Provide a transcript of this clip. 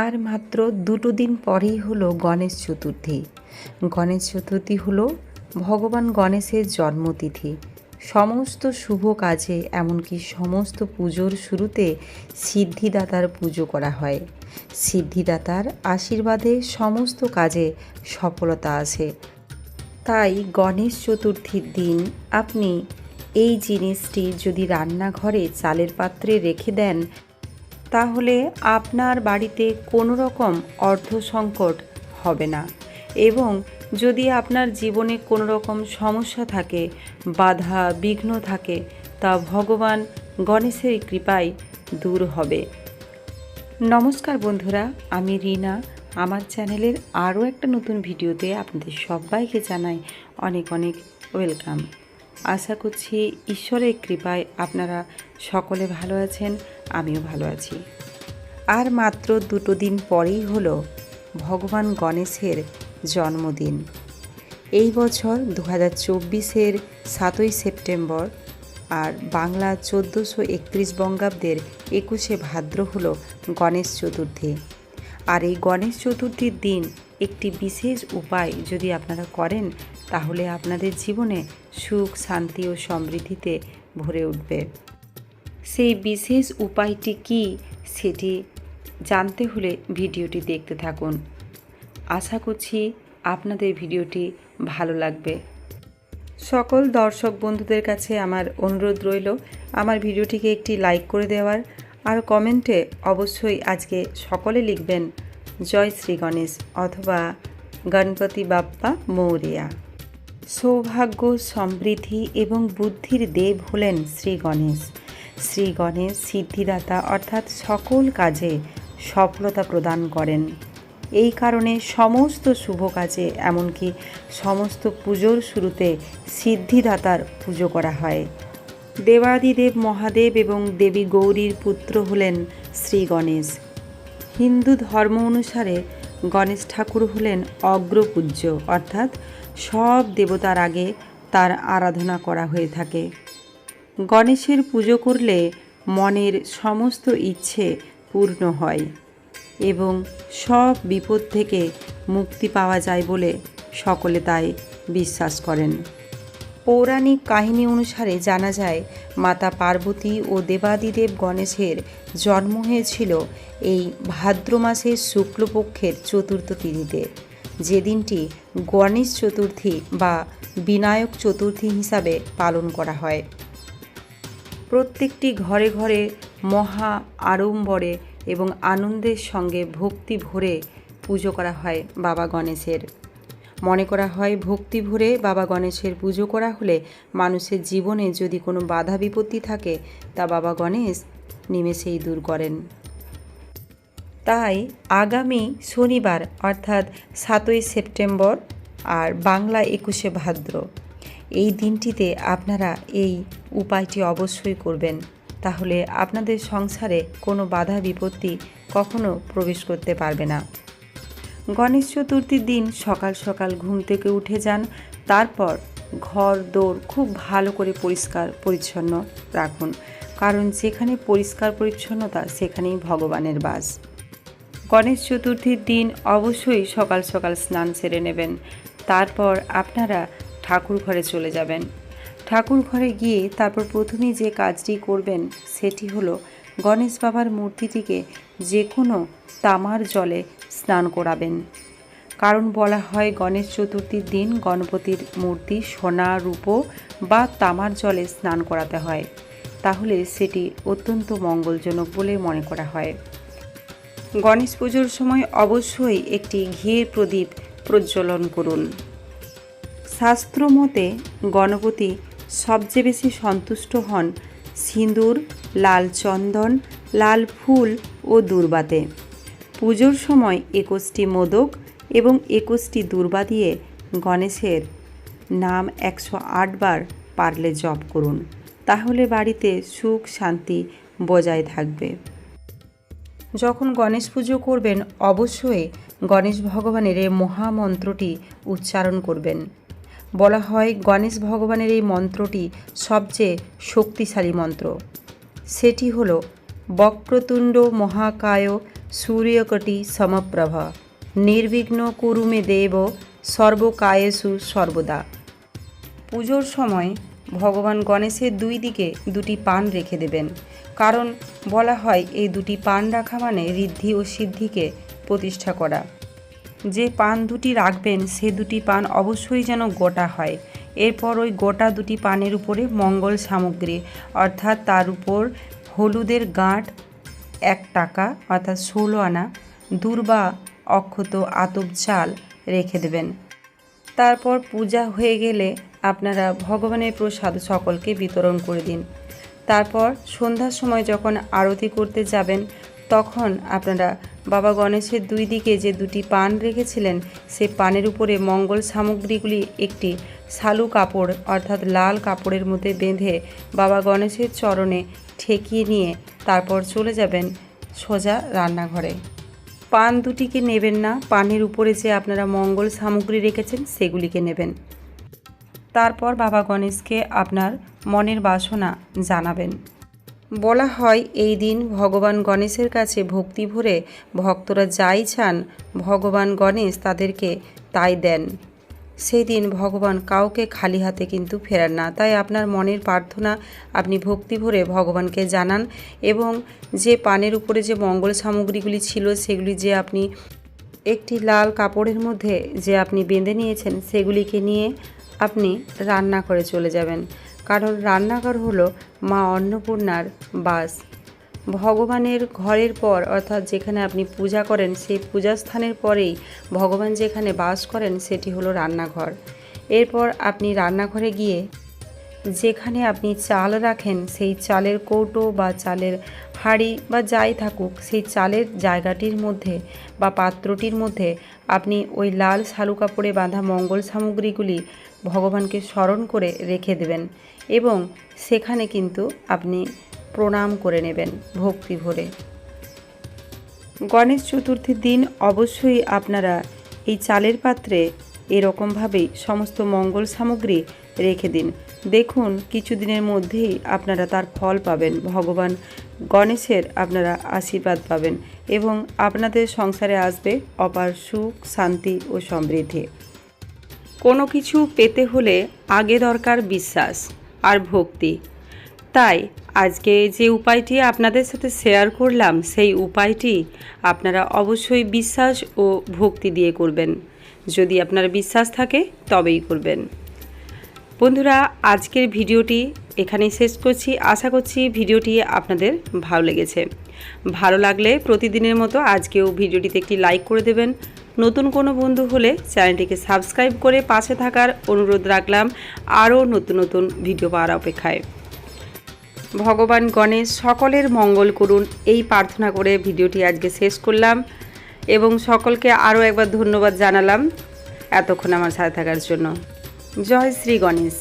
আর মাত্র দুটো দিন পরেই হলো গণেশ চতুর্থী। গণেশ চতুর্থী হলো ভগবান গণেশের জন্মতিথি। সমস্ত শুভ কাজে, এমনকি সমস্ত পুজোর শুরুতে সিদ্ধিদাতার পুজো করা হয়। সিদ্ধিদাতার আশীর্বাদে সমস্ত কাজে সফলতা আসে তাই গণেশ চতুর্থীর দিন আপনি এই জিনিসটি যদি রান্নাঘরে চালের পাত্রে রেখে দেন তাহলে আপনার বাড়িতে কোনো রকম অর্থ সংকট হবে না। এবং যদি আপনার জীবনে কোনো রকম সমস্যা থাকে, বাধা, বিঘ্ন থাকে, তা ভগবান গণেশের কৃপায় দূর হবে। নমস্কার বন্ধুরা, আমি রিনা। আমার চ্যানেলের আরও একটা নতুন ভিডিওতে আপনাদের সবাইকে জানাই অনেক অনেক ওয়েলকাম। আশা করছি ঈশ্বরের কৃপায় আপনারা সকলে ভালো আছেন, আমিও ভালো আছি। আর মাত্র দুটো দিন পরেই হলো ভগবান গণেশের জন্মদিন। এই বছর দু হাজার চব্বিশের সাতই সেপ্টেম্বর আর বাংলা চোদ্দোশো একত্রিশ বঙ্গাব্দের একুশে ভাদ্র হল গণেশ চতুর্থী। আর এই গণেশ চতুর্থীর দিন একটি বিশেষ উপায় যদি আপনারা করেন, তাহলে আপনাদের জীবনে সুখ, শান্তি ও সমৃদ্ধিতে ভরে উঠবে। সেই বিশেষ উপায়টি কি, সেটি জানতে হলে ভিডিওটি দেখতে থাকুন। আশা করছি আপনাদের ভিডিওটি ভালো লাগবে। সকল দর্শক বন্ধুদের কাছে আমার অনুরোধ রইল, আমার ভিডিওটিকে একটি লাইক করে দেওয়ার। আর কমেন্টে অবশ্যই আজকে সকলে লিখবেন জয় শ্রী গণেশ অথবা গণপতি বাপ্পা মৌরিয়া। সৌভাগ্য, সমৃদ্ধি এবং বুদ্ধির দেব হলেন শ্রী গণেশ। শ্রী গণেশ সিদ্ধিদাতা অর্থাৎ সকল কাজে সফলতা প্রদান করেন। এই কারণে সমস্ত শুভ কাজে এমনকি সমস্ত পুজোর শুরুতে সিদ্ধিদাতার পুজো করা হয়। দেবাদিদেব মহাদেব এবং দেবী গৌরীর পুত্র হলেন শ্রী গণেশ। হিন্দু ধর্ম অনুসারে গণেশ ঠাকুর হলেন অগ্রপূজ্য, অর্থাৎ সব দেবতার আগে তার আরাধনা করা হয়ে থাকে। গণেশের পুজো করলে মনের সমস্ত ইচ্ছে পূর্ণ হয় এবং সব বিপদ থেকে মুক্তি পাওয়া যায় বলে সকলে তাই বিশ্বাস করেন। পৌরাণিক কাহিনী অনুসারে জানা যায়, মাতা পার্বতী ও দেবাদিদেব গণেশের জন্ম হয়েছিল এই ভাদ্র মাসের শুক্লপক্ষের চতুর্থ তিথিতে। যে দিনটি গণেশ চতুর্থী বা বিনায়ক চতুর্থী হিসাবে পালন করা হয়। প্রত্যেকটি ঘরে ঘরে মহা আড়ম্বরে এবং আনন্দের সঙ্গে ভক্তি ভরে পুজো করা হয় বাবা গণেশের। মনে করা হয় ভক্তি ভরে বাবা গণেশের পুজো করা হলে মানুষের জীবনে যদি কোনো বাধা বিপত্তি থাকে, তা বাবা গণেশ নিমেষেই দূর করেন। তাই আগামী শনিবার, অর্থাৎ সাতই সেপ্টেম্বর আর বাংলা একুশে ভাদ্র, এই দিনটিতে আপনারা এই উপায়টি অবশ্যই করবেন। তাহলে আপনাদের সংসারে কোনো বাধা বিপত্তি কখনো প্রবেশ করতে পারবে না। গণেশ চতুর্থীর দিন সকাল সকাল ঘুম থেকে উঠে যান। তারপর ঘর দৌড় খুব ভালো করে পরিষ্কার পরিচ্ছন্ন রাখুন। কারণ যেখানে পরিষ্কার পরিচ্ছন্নতা, সেখানেই ভগবানের বাস। গণেশ চতুর্থীর দিন অবশ্যই সকাল সকাল স্নান সেরে নেবেন। তারপর আপনারা ঠাকুর ঘরে চলে যাবেন। ঠাকুর ঘরে গিয়ে তারপর প্রথমেই যে কাজটি করবেন, সেটি হলো গণেশ বাবার মূর্তিটিকে যে কোনো তামার জলে স্নান করাবেন। কারণ বলা হয়, গণেশ চতুর্থীর দিন গণপতির মূর্তি সোনা, রূপো বা তামার জলে স্নান করাতে হয়। তাহলে সেটি অত্যন্ত মঙ্গলজনক বলে মনে করা হয়। গণেশ পুজোর সময় অবশ্যই একটি ঘিয়ের প্রদীপ প্রজ্বলন করুন। শাস্ত্র মতে, গণপতি সবচেয়ে বেশি সন্তুষ্ট হন সিঁদুর, লাল চন্দন, লাল ফুল ও দুর্বাতে। পুজোর সময় একুশটি মোদক এবং একুশটি দুর্বা দিয়ে গণেশের নাম একশো আটবার পারলে জপ করুন। তাহলে বাড়িতে সুখ, শান্তি বজায় থাকবে। যখন গণেশ পুজো করবেন, অবশ্যই গণেশ ভগবানের এই মহামন্ত্রটি উচ্চারণ করবেন। বলা হয় গণেশ ভগবানের এই মন্ত্রটি সবচেয়ে শক্তিশালী মন্ত্র। সেটি হল বক্রতুণ্ড মহাকায় সূর্যকটি সমপ্রভ। নির্বিঘ্ন কুরুমে দেব সর্বকায়েষু সর্বদা। পুজোর সময় ভগবান গণেশের দুই দিকে দুটি পান রেখে দেবেন। কারণ বলা হয়, এই দুটি পান রাখা মানে ঋদ্ধি ও সিদ্ধিকে প্রতিষ্ঠা করা। যে পান দুটি রাখবেন, সে দুটি পান অবশ্যই যেন গোটা হয়। এরপর ওই গোটা দুটি পানের উপরে মঙ্গল সামগ্রী, অর্থাৎ তার উপর হলুদের গাঁট এক টাকা অর্থাৎ ষোলো আনা, দুর্বা অক্ষত আতব চাল রেখে দেবেন। তারপর পূজা হয়ে গেলে আপনারা ভগবানের প্রসাদ সকলকে বিতরণ করে দিন। তারপর সন্ধ্যার সময় যখন আরতি করতে যাবেন, তখন আপনারা বাবা গণেশের দুই দিকে যে দুটি পান রেখেছিলেন, সে পানের উপরে মঙ্গল সামগ্রীগুলি একটি শালু কাপড়, অর্থাৎ লাল কাপড়ের মধ্যে বেঁধে বাবা গণেশের চরণে ঠেকিয়ে নিয়ে তারপর চলে যাবেন সোজা রান্নাঘরে। পান দুটিকে নেবেন না, পানের উপরে যে আপনারা মঙ্গল সামগ্রী রেখেছেন, সেগুলিকে নেবেন। তারপর বাবা গণেশকে আপনার মনের বাসনা জানাবেন। বলা হয়, এই দিন ভগবান গণেশের কাছে ভক্তি ভরে ভক্তরা যাই চান, ভগবান গণেশ তাদেরকে তাই দেন। সেই দিন ভগবান কাউকে খালি হাতে কিন্তু ফেরান না। তাই আপনার মনের প্রার্থনা, আপনি ভক্তি ভরে ভগবানকে জানান এবং যে পানের উপরে যে মঙ্গল সামগ্রীগুলি ছিল, সেগুলি যে আপনি একটি লাল কাপড়ের মধ্যে যে আপনি বেঁধে নিয়েছেন, সেগুলিকে নিয়ে আপনি রান্না করে চলে যাবেন। কারণ রান্নাঘর হলো মা অন্নপূর্ণার বাস। ভগবানের ঘরের পর অর্থাৎ যেখানে আপনি পূজা করেন, সেই পূজাস্থানের পরেই ভগবান যেখানে বাস করেন, সেটি হলো রান্নাঘর। এরপর আপনি রান্নাঘরে গিয়ে যেখানে আপনি চাল রাখেন, সেই চালের কৌটো বা চালের হাঁড়ি বা যাই থাকুক, সেই চালের জায়গাটির মধ্যে বা পাত্রটির মধ্যে আপনি ওই লাল শালু কাপড়ে বাঁধা মঙ্গল সামগ্রীগুলি ভগবানকে স্মরণ করে রেখে দেবেন এবং সেখানে কিন্তু আপনি প্রণাম করে নেবেন ভক্তি ভরে। গণেশ চতুর্থীর দিন অবশ্যই আপনারা এই চালের পাত্রে এরকমভাবেই সমস্ত মঙ্গল সামগ্রী রেখে দিন। দেখুন, কিছুদিনের মধ্যেই আপনারা তার ফল পাবেন। ভগবান গণেশের আপনারা আশীর্বাদ পাবেন এবং আপনাদের সংসারে আসবে অপার সুখ, শান্তি ও সমৃদ্ধি। কোনো কিছু পেতে হলে আগে দরকার বিশ্বাস আর ভক্তি। তাই আজকে যে উপায়টি আপনাদের সাথে শেয়ার করলাম, সেই উপায়টি আপনারা অবশ্যই বিশ্বাস ও ভক্তি দিয়ে করবেন। যদি আপনার বিশ্বাস থাকে, তবেই করবেন। বন্ধুরা, আজকের ভিডিওটি এখানেই শেষ করছি। আশা করছি ভিডিওটি আপনাদের ভালো লেগেছে। ভালো লাগলে প্রতিদিনের মতো আজকেও ভিডিওটিতে একটি লাইক করে দেবেন। নতুন কোনো বন্ধু হলে চ্যানেলটিকে সাবস্ক্রাইব করে পাশে থাকার অনুরোধ রাখলাম। আরও নতুন নতুন ভিডিও পাওয়ার অপেক্ষায়। ভগবান গণেশ, সকলের মঙ্গল করুন। এই প্রার্থনা করে ভিডিওটি আজকে শেষ করলাম। এবং সকলকে আরও একবার ধন্যবাদ জানালাম এতক্ষণ আমার সাথে থাকার জন্য। জয় শ্রী গণেশ।